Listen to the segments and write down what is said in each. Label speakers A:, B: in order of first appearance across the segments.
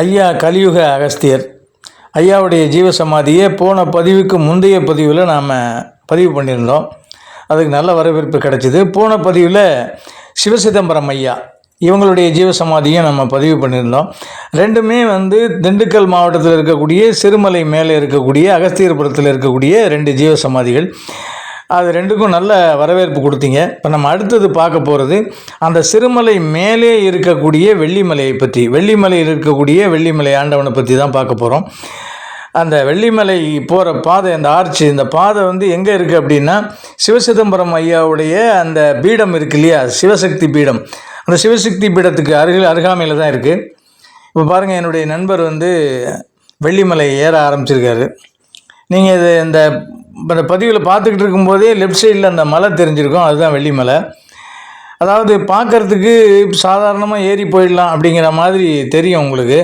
A: ஐயா கலியுக அகஸ்தியர் ஐயாவுடைய ஜீவசமாதியை போன பதிவுக்கு முந்தைய பதிவில் நாம் பதிவு பண்ணியிருந்தோம். அதுக்கு நல்ல வரவேற்பு கிடைச்சிது. போன பதிவில் சிவசிதம்பரம் ஐயா இவங்களுடைய ஜீவசமாதியும் நம்ம பதிவு பண்ணியிருந்தோம். ரெண்டுமே வந்து திண்டுக்கல் மாவட்டத்தில் இருக்கக்கூடிய சிறுமலை மேலே இருக்கக்கூடிய அகஸ்தியர்புரத்தில் இருக்கக்கூடிய ரெண்டு ஜீவசமாதிகள். அது ரெண்டுக்கும் நல்ல வரவேற்பு கொடுத்தீங்க. இப்போ நம்ம அடுத்தது பார்க்க போகிறது அந்த சிறுமலை மேலே இருக்கக்கூடிய வெள்ளிமலையை பற்றி. வெள்ளிமலையில் இருக்கக்கூடிய வெள்ளிமலை ஆண்டவனை பற்றி தான் பார்க்க போகிறோம் அந்த வெள்ளிமலை போகிற பாதை அந்த ஆர்ச்சி இந்த பாதை வந்து எங்கே இருக்குது அப்படின்னா சிவசிதம்பரம் ஐயாவுடைய அந்த பீடம் இருக்கு இல்லையா? சிவசக்தி பீடம். அந்த சிவசக்தி பீடத்துக்கு அருகில் அருகாமையில் தான் இருக்குது இப்போ பாருங்கள் என்னுடைய நண்பர் வந்து வெள்ளிமலை ஏற ஆரம்பிச்சிருக்காரு. நீங்கள் இது இந்த இந்த பதிவில் பார்த்துக்கிட்டு இருக்கும்போதே லெஃப்ட் சைடில் அந்த மலை தெரிஞ்சிருக்கும். அதுதான் வெள்ளிமலை. அதாவது பார்க்கறதுக்கு சாதாரணமாக ஏறி போயிடலாம் அப்படிங்கிற மாதிரி தெரியும் உங்களுக்கு.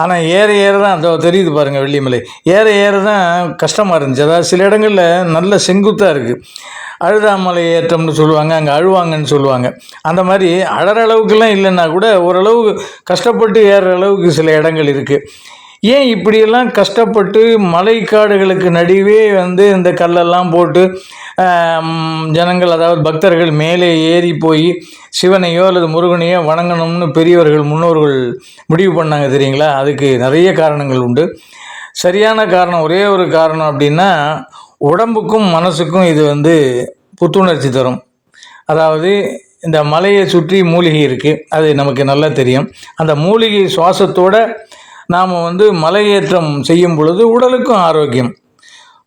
A: ஆனால் ஏற ஏற தான் அதோ தெரியுது பாருங்கள் வெள்ளிமலை. ஏற ஏற தான் கஷ்டமாக இருந்துச்சு. அதாவது சில இடங்களில் நல்ல செங்குத்தாக இருக்குது அழுதாமலை ஏற்றம்னு சொல்லுவாங்க அங்கே அழுவாங்கன்னு சொல்லுவாங்க. அந்த மாதிரி அழற அளவுக்குலாம் இல்லைன்னா கூட ஓரளவு கஷ்டப்பட்டு ஏறுற அளவுக்கு சில இடங்கள் இருக்குது ஏன் இப்படியெல்லாம் கஷ்டப்பட்டு மலைக்காடுகளுக்கு நடுவே வந்து இந்த கல்லெல்லாம் போட்டு ஜனங்கள் அதாவது பக்தர்கள் மேலே ஏறி போய் சிவனையோ அல்லது முருகனையோ வணங்கணும்னு பெரியவர்கள் முன்னோர்கள் முடிவு பண்ணாங்க தெரியுங்களா? அதுக்கு நிறைய காரணங்கள் உண்டு. சரியான காரணம் ஒரே ஒரு காரணம் அப்படின்னா உடம்புக்கும் மனசுக்கும் இது வந்து புத்துணர்ச்சி தரும். அதாவது இந்த மலையை சுற்றி மூலிகை இருக்குது அது நமக்கு நல்லா தெரியும். அந்த மூலிகை சுவாசத்தோட நாம் வந்து மலையேற்றம் செய்யும் பொழுது உடலுக்கும் ஆரோக்கியம்.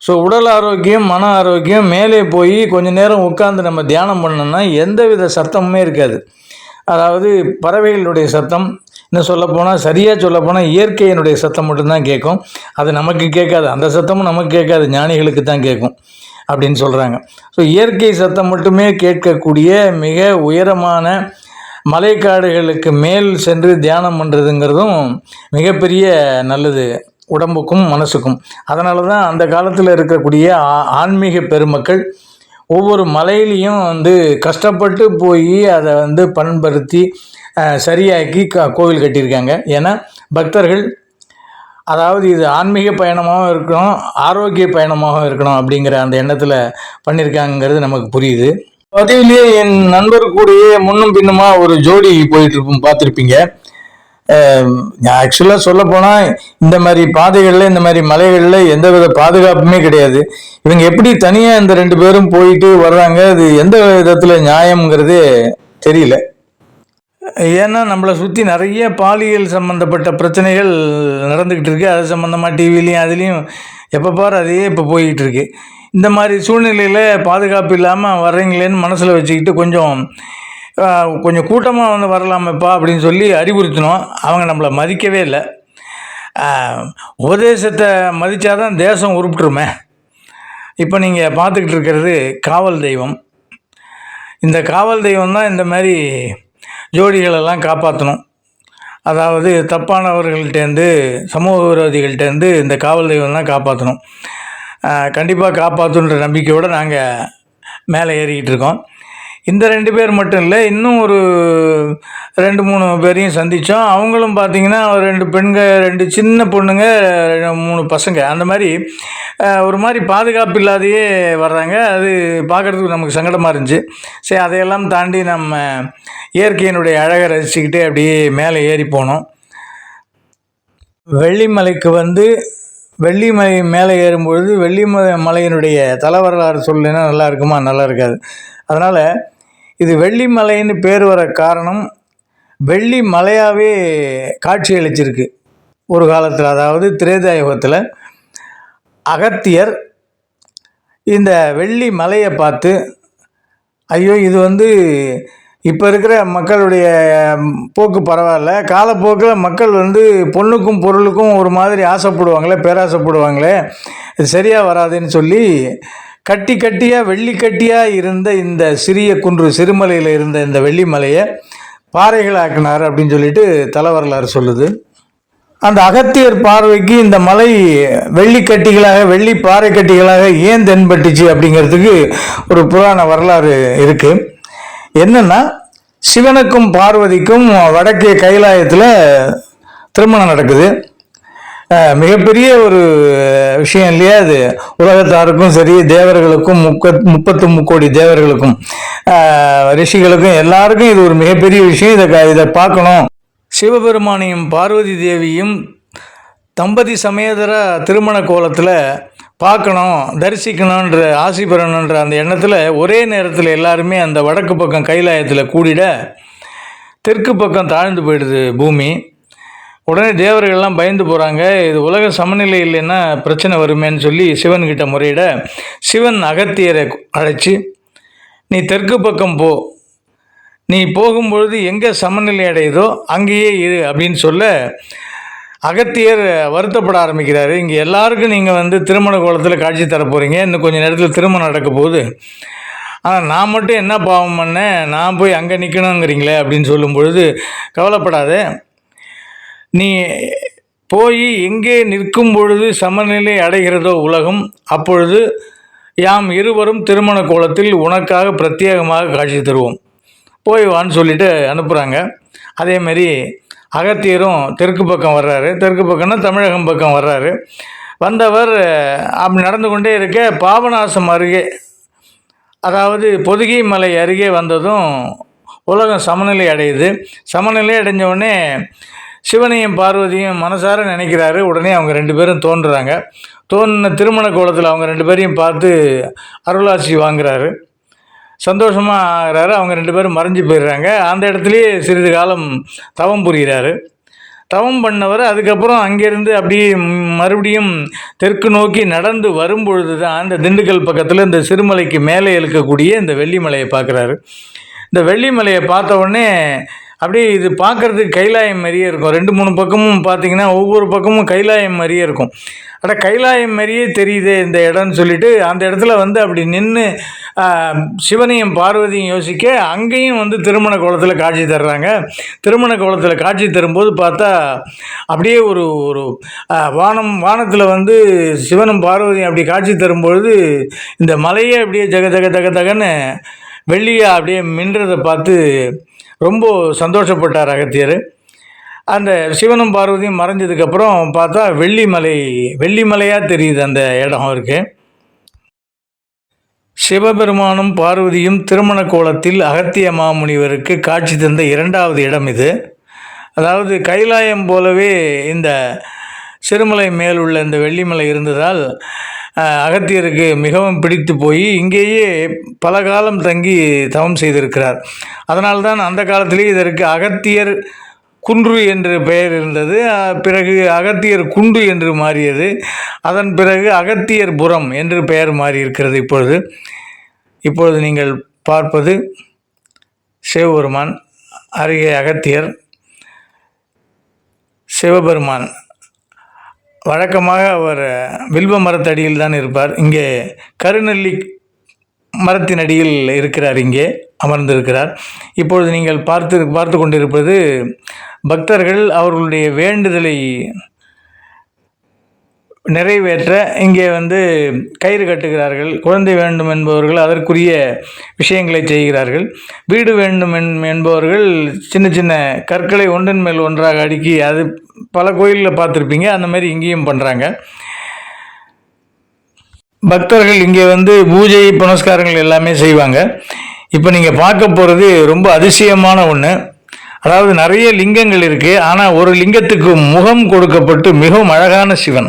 A: ஸோ உடல் ஆரோக்கியம் மன ஆரோக்கியம் மேலே போய் கொஞ்ச நேரம் உட்காந்து நம்ம தியானம் பண்ணோம்னா எந்தவித சத்தமுமே இருக்காது. அதாவது பறவைகளுடைய சத்தம் இன்னும் சொல்லப்போனால் சரியாக சொல்லப்போனால் இயற்கையினுடைய சத்தம் மட்டும்தான் கேட்கும். அது நமக்கு கேட்காது. அந்த சத்தமும் நமக்கு கேட்காது. ஞானிகளுக்கு தான் கேட்கும் அப்படின்னு சொல்கிறாங்க ஸோ இயற்கை சத்தம் மட்டுமே கேட்கக்கூடிய மிக உயரமான மலைக்காடுகளுக்கு மேல் சென்று தியானம் பண்ணுறதுங்கிறதும் மிகப்பெரிய நல்லது உடம்புக்கும் மனசுக்கும். அதனால தான் அந்த காலத்தில் இருக்கக்கூடிய ஆ- ஆன்மீக பெருமக்கள் ஒவ்வொரு மலையிலையும் வந்து கஷ்டப்பட்டு போய் அதை வந்து பண்படுத்தி சரியாக்கி க கோவில் கட்டியிருக்காங்க. ஏன்னா பக்தர்கள் அதாவது இது ஆன்மீக பயணமாகவும் இருக்கணும் ஆரோக்கிய பயணமாகவும் இருக்கணும் அப்படிங்கிற அந்த எண்ணத்தில் பண்ணியிருக்காங்கிறது நமக்கு புரியுது. பதிவிலேயே என் நண்பர் கூடயே முன்னும் பின்னுமா ஒரு ஜோடி போயிட்டு இருப்போம் பார்த்துருப்பீங்க ஆக்சுவலாக சொல்ல போனால் இந்த மாதிரி பாதைகளில் இந்த மாதிரி மலைகளில் எந்த வித பாதுகாப்புமே கிடையாது. இவங்க எப்படி தனியாக இந்த ரெண்டு பேரும் போயிட்டு வர்றாங்க அது எந்த விதத்தில் நியாயம்ங்கிறதே தெரியல. ஏன்னா நம்மளை சுற்றி நிறைய பாலியல் சம்மந்தப்பட்ட பிரச்சனைகள் நடந்துக்கிட்டு இருக்கு. அது சம்மந்தமாக டிவிலையும் அதுலேயும் எப்போ பாரு அதையே இப்போ போய்கிட்டு இருக்கு. இந்த மாதிரி சூழ்நிலையில் பாதுகாப்பு இல்லாமல் வர்றீங்களேன்னு மனசில் வச்சுக்கிட்டு கொஞ்சம் கொஞ்சம் கூட்டமாக வந்து வரலாமப்பா அப்படின்னு சொல்லி அறிவுறுத்தினோம். அவங்க நம்மளை மதிக்கவே இல்லை. உபதேசத்தை மதித்தாதான் தேசம் உருப்பிட்டுருமே. இப்போ நீங்கள் பார்த்துக்கிட்டு இருக்கிறது காவல் தெய்வம். இந்த காவல் தெய்வம் தான் இந்த மாதிரி ஜோடிகளெல்லாம் காப்பாற்றணும் அதாவது தப்பானவர்கள்ட்டேருந்து சமூக விரோதிகள்கிட்டேருந்து இந்த காவல் தெய்வம் தான் காப்பாற்றணும் கண்டிப்பாக காப்பாற்றுன்ற நம்பிக்கையோடு நாங்கள் மேலே ஏறிக்கிட்டு இருக்கோம். இந்த ரெண்டு பேர் மட்டும் இல்லை இன்னும் ஒரு ரெண்டு மூணு பேரையும் சந்தித்தோம் அவங்களும் பார்த்தீங்கன்னா ஒரு ரெண்டு பெண்கள் ரெண்டு சின்ன பொண்ணுங்க மூணு பசங்க. அந்த மாதிரி ஒரு மாதிரி பாதுகாப்பு இல்லாதையே வர்றாங்க. அது பார்க்குறதுக்கு நமக்கு சங்கடமாக இருந்துச்சு. சரி அதையெல்லாம் தாண்டி நம்ம இயற்கையினுடைய அழகை ரசிச்சுக்கிட்டே அப்படியே மேலே ஏறி போனோம். வெள்ளிமலைக்கு வந்து வெள்ளிமலை மேலே ஏறும்பொழுது வெள்ளிமலை மலையினுடைய தல வரலாறு சொல்லினா நல்லா இருக்குமா நல்லா இருக்காது அதனால் இது வெள்ளிமலைன்னு பேர் வர காரணம் வெள்ளி மலையாகவே காட்சி அளிச்சிருக்கு. ஒரு காலத்தில் அதாவது திரேதாயுகத்தில் அகத்தியர் இந்த வெள்ளி மலையை பார்த்து ஐயோ இது வந்து இப்போ இருக்கிற மக்களுடைய போக்கு பரவாயில்ல. காலப்போக்கில் மக்கள் வந்து பொண்ணுக்கும் பொருளுக்கும் ஒரு மாதிரி ஆசைப்படுவாங்களே பேராசைப்படுவாங்களே. இது சரியாக வராதுன்னு சொல்லி கட்டி கட்டியாக வெள்ளி கட்டியாக இருந்த இந்த சிறிய குன்று சிறுமலையில் இருந்த இந்த வெள்ளிமலையை பாறைகளாக்கினார் அப்படின்னு சொல்லிட்டு தல வரலாறு சொல்லுது. அந்த அகத்தியர் பார்வைக்கு இந்த மலை வெள்ளி கட்டிகளாக வெள்ளி பாறை கட்டிகளாக ஏன் தென்பட்டுச்சு அப்படிங்கிறதுக்கு ஒரு புராண வரலாறு இருக்குது என்னன்னா சிவனுக்கும் பார்வதிக்கும் வடக்கே கைலாயத்தில் திருமணம் நடக்குது. மிகப்பெரிய ஒரு விஷயம் இல்லையா அது? உலகத்தாருக்கும் சரி தேவர்களுக்கும் முக்க முப்பத்து முக்கோடி தேவர்களுக்கும் ரிஷிகளுக்கும் எல்லாருக்கும் இது ஒரு மிகப்பெரிய விஷயம். இதை க- இதை பார்க்கணும். சிவபெருமானையும் பார்வதி தேவியும் தம்பதி சமேதர திருமண கோலத்தில் பார்க்கணும் தரிசிக்கணுன்ற ஆசி பெறணுன்ற அந்த எண்ணத்தில் ஒரே நேரத்தில் எல்லாருமே அந்த வடக்கு பக்கம் கைலாயத்தில் கூடிட தெற்கு பக்கம் தாழ்ந்து போயிடுது பூமி. உடனே தேவர்கள்லாம் பயந்து போகிறாங்க இது உலக சமநிலை இல்லைன்னா பிரச்சனை வருமேன்னு சொல்லி சிவன்கிட்ட முறையிட சிவன் அகத்தியரை அழைச்சி நீ தெற்கு பக்கம் போ. நீ போகும்பொழுது எங்கே சமநிலை அடையுதோ அங்கேயே இரு அப்படின்னு சொல்ல அகத்தியர் வருத்தப்பட ஆரம்பிக்கிறாரு. இங்கே எல்லாருக்கும் நீங்கள் வந்து திருமண கோலத்தில் காட்சி தர போகிறீங்க இன்னும் கொஞ்சம் நேரத்தில் திருமணம் நடக்க போகுது. ஆனால் நான் மட்டும் என்ன பாவம் பண்ணேன்? நான் போய் அங்கே நிற்கணுங்கிறீங்களே அப்படின்னு சொல்லும் பொழுது கவலைப்படாதே. நீ போய் எங்கே நிற்கும் பொழுது சமநிலை அடைகிறதோ உலகம் அப்பொழுது யாம் இருவரும் திருமண கோலத்தில் உனக்காக பிரத்யேகமாக காட்சி தருவோம். போய் வான்னு சொல்லிட்டு அனுப்புகிறாங்க அதேமாரி அகத்தியரும் தெற்கு பக்கம் வர்றாரு. தெற்கு பக்கம்னா தமிழகம் பக்கம் வர்றாரு. வந்தவர் அப்படி நடந்து கொண்டே இருக்க பாபநாசம் அருகே அதாவது பொதுகை மலை அருகே வந்ததும் உலகம் சமநிலை அடையுது. சமநிலை அடைஞ்ச உடனே சிவனையும் பார்வதியும் மனசார நினைக்கிறாரு. உடனே அவங்க ரெண்டு பேரும் தோன்றுறாங்க. தோன்றின திருமண கோலத்தில் அவங்க ரெண்டு பேரையும் பார்த்து அருளாசி வாங்குறாரு. சந்தோஷமாக ஆகிறாரு அவங்க ரெண்டு பேரும் மறைஞ்சு போயிடுறாங்க. அந்த இடத்துலையே சிறிது காலம் தவம் புரிகிறாரு. தவம் பண்ணவர் அதுக்கப்புறம் அங்கேருந்து அப்படியே மறுபடியும் தெற்கு நோக்கி நடந்து வரும்பொழுது தான் இந்த திண்டுக்கல் பக்கத்தில் இந்த சிறுமலைக்கு மேலே இருக்கக்கூடிய இந்த வெள்ளிமலையை பார்க்குறாரு. இந்த வெள்ளிமலையை பார்த்த உடனே அப்படியே இது பார்க்குறதுக்கு கைலாயம் மாதிரியே இருக்கும். ரெண்டு மூணு பக்கமும் பார்த்திங்கன்னா ஒவ்வொரு பக்கமும் கைலாயம் மாதிரியே இருக்கும். அட கைலாயம் மாதிரியே தெரியுதே இந்த இடம்னு சொல்லிட்டு அந்த இடத்துல வந்து அப்படி நின்று சிவனையும் பார்வதியும் யோசிக்க அங்கேயும் வந்து திருமண கோலத்தில் காட்சி தர்றாங்க. திருமண கோலத்தில் காட்சி தரும்போது பார்த்தா அப்படியே ஒரு ஒரு வானம் வானத்தில் வந்து சிவனும் பார்வதியும் அப்படி காட்சி தரும்பொழுது இந்த மலையே அப்படியே ஜக ஜக ஜக ஜகன்னு வெள்ளியாக அப்படியே மின்றதை பார்த்து ரொம்ப சந்தோஷப்பட்டார் அகத்தியர். அந்த சிவனும் பார்வதியும் மறைஞ்சதுக்கப்புறம் பார்த்தா வெள்ளிமலை வெள்ளிமலையாக தெரியுது அந்த இடம் இருக்குது சிவபெருமானும் பார்வதியும் திருமண கோலத்தில் அகத்திய மாமுனிவருக்கு காட்சி தந்த இரண்டாவது இடம் இது. அதாவது கைலாயம் போலவே இந்த சிறுமலை மேல் உள்ள இந்த வெள்ளிமலை இருந்ததால் அகத்தியருக்கு மிகவும் பிடித்து போய் இங்கேயே பல காலம் தங்கி தவம் செய்திருக்கிறார். அதனால்தான் அந்த காலத்திலே இதற்கு அகத்தியர் குன்று என்று பெயர் இருந்தது. பிறகு அகத்தியர் குண்டு என்று மாறியது. அதன் பிறகு அகத்தியர் புரம் என்று பெயர் மாறி இருக்கிறது இப்பொழுது. இப்பொழுது நீங்கள் பார்ப்பது சிவபெருமான் அருகே அகத்தியர் சிவபெருமான் வழக்கமாக அவர் வில்வ மரத்தடியில் தான் இருப்பார். இங்கே கருநெல்லி மரத்தின் அடியில் இருக்கிறார் இங்கே அமர்ந்திருக்கிறார். இப்பொழுது நீங்கள் பார்த்து பார்த்து கொண்டிருப்பது பக்தர்கள் அவர்களுடைய வேண்டுதலை நிறைவேற்ற இங்கே வந்து கயிறு கட்டுகிறார்கள். குழந்தை வேண்டும் என்பவர்கள் அதற்குரிய விஷயங்களை செய்கிறார்கள். வீடு வேண்டும் என்- என்பவர்கள் சின்ன சின்ன கற்களை ஒன்றன் மேல் ஒன்றாக அடுக்கி அது பல கோயிலில் பார்த்துருப்பீங்க. அந்த மாதிரி இங்கேயும் பண்ணுறாங்க பக்தர்கள் இங்கே வந்து பூஜை புனஸ்காரங்கள் எல்லாமே செய்வாங்க. இப்போ நீங்கள் பார்க்க போகிறது ரொம்ப அதிசயமான ஒன்று அதாவது நிறைய லிங்கங்கள் இருக்குது ஆனால் ஒரு லிங்கத்துக்கு முகம் கொடுக்கப்பட்டு மிகவும் அழகான சிவன்.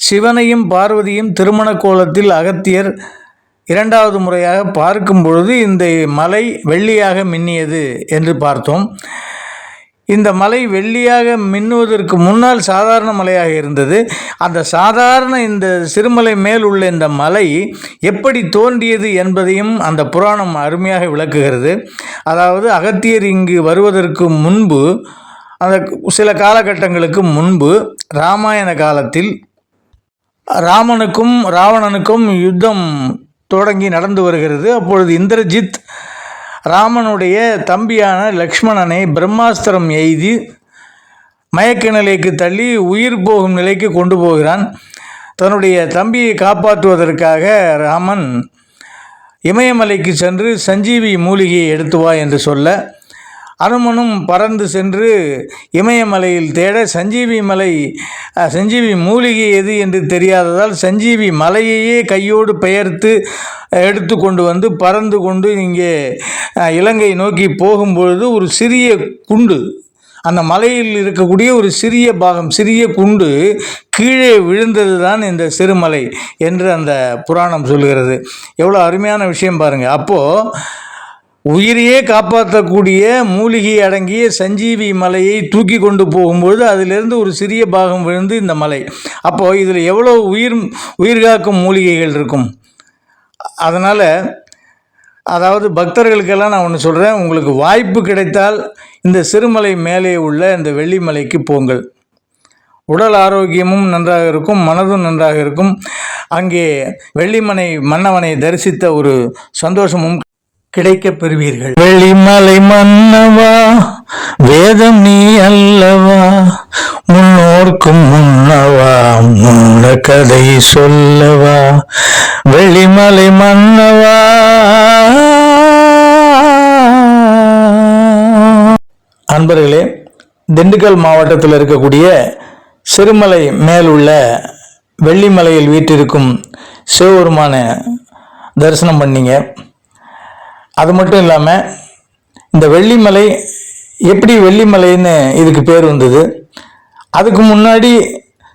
A: சிவனையும் பார்வதியும் திருமண கோலத்தில் அகத்தியர் இரண்டாவது முறையாக பார்க்கும் பொழுது இந்த மலை வெள்ளியாக மின்னியது என்று பார்த்தோம். இந்த மலை வெள்ளியாக மின்னுவதற்கு முன்னால் சாதாரண மலையாக இருந்தது. அந்த சாதாரண இந்த சிறுமலை மேல் உள்ள இந்த மலை எப்படி தோன்றியது என்பதையும் அந்த புராணம் அருமையாக விளக்குகிறது. அதாவது அகத்தியர் இங்கு வருவதற்கு முன்பு அந்த சில காலகட்டங்களுக்கு முன்பு ராமாயண காலத்தில் ராமனுக்கும் ராவணனுக்கும் யுத்தம் தொடங்கி நடந்து வருகிறது. அப்பொழுது இந்திரஜித் ராமனுடைய தம்பியான லக்ஷ்மணனை பிரம்மாஸ்திரம் எய்தி மயக்க நிலைக்கு தள்ளி உயிர் போகும் நிலைக்கு கொண்டு போகிறான். தன்னுடைய தம்பியை காப்பாற்றுவதற்காக ராமன் இமயமலைக்கு சென்று சஞ்சீவி மூலிகையை எடுத்து வா என்று சொல்ல அனுமனும் பறந்து சென்று இமயமலையில் தேட சஞ்சீவி மலை சஞ்சீவி மூலிகை எது என்று தெரியாததால் சஞ்சீவி மலையையே கையோடு பெயர்த்து எடுத்து கொண்டு வந்து பறந்து கொண்டு இங்கே இலங்கை நோக்கி போகும்பொழுது ஒரு சிறிய குண்டு அந்த மலையில் இருக்கக்கூடிய ஒரு சிறிய பாகம் சிறிய குண்டு கீழே விழுந்தது தான் இந்த சிறுமலை என்று அந்த புராணம் சொல்கிறது. எவ்வளோ அருமையான விஷயம் பாருங்கள் அப்போது உயிரையே காப்பாற்றக்கூடிய மூலிகை அடங்கிய சஞ்சீவி மலையை தூக்கி கொண்டு போகும்பொழுது அதிலிருந்து ஒரு சிறிய பாகம் விழுந்து இந்த மலை. அப்போது இதில் எவ்வளோ உயிர் உயிர் காக்கும் மூலிகைகள் இருக்கும்? அதனால் அதாவது பக்தர்களுக்கெல்லாம் நான் ஒன்று சொல்கிறேன் உங்களுக்கு வாய்ப்பு கிடைத்தால் இந்த சிறுமலை மேலே உள்ள இந்த வெள்ளிமலைக்கு போங்கள். உடல் ஆரோக்கியமும் நன்றாக இருக்கும் மனதும் நன்றாக இருக்கும். அங்கே வெள்ளிமனை மன்னவனை தரிசித்த ஒரு சந்தோஷமும் கிடைக்கப் பெறுவீர்கள். வெள்ளிமலை மன்னவா வேதம் நீ அல்லவா? முன்னோர்க்கும் முன்னவா முன்ன கதை சொல்லவா? வெள்ளிமலை மன்னவா. அன்பர்களே திண்டுக்கல் மாவட்டத்தில் இருக்கக்கூடிய சிறுமலை மேலுள்ள வெள்ளிமலையில் வீற்றிருக்கும் சிவபெருமான தரிசனம் பண்ணீங்க. அது மட்டும் இல்லாமல் இந்த வெள்ளிமலை எப்படி வெள்ளிமலைன்னு இதுக்கு பேர் வந்தது? அதுக்கு முன்னாடி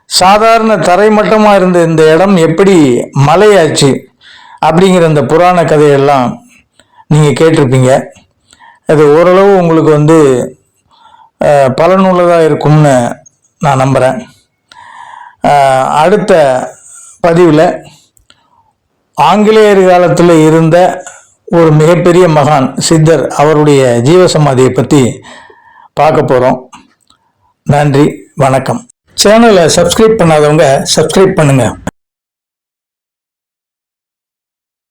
A: சாதாரண தரைமட்டமாக இருந்த இந்த இடம் எப்படி மலையாச்சு? அப்படிங்கிற அந்த புராண கதையெல்லாம் நீங்கள் கேட்டிருப்பீங்க. அது ஓரளவு உங்களுக்கு வந்து பலனுள்ளதாக இருக்கும்னு நான் நம்புகிறேன் அடுத்த பதிவில் ஆங்கிலேயர் காலத்தில் இருந்த ஒரு மிகப்பெரிய மகான் சித்தர் அவருடைய ஜீவசமாதியை பற்றி பார்க்க போகிறோம் நன்றி வணக்கம். சேனலை சப்ஸ்கிரைப் பண்ணாதவங்க சப்ஸ்கிரைப் பண்ணுங்கள்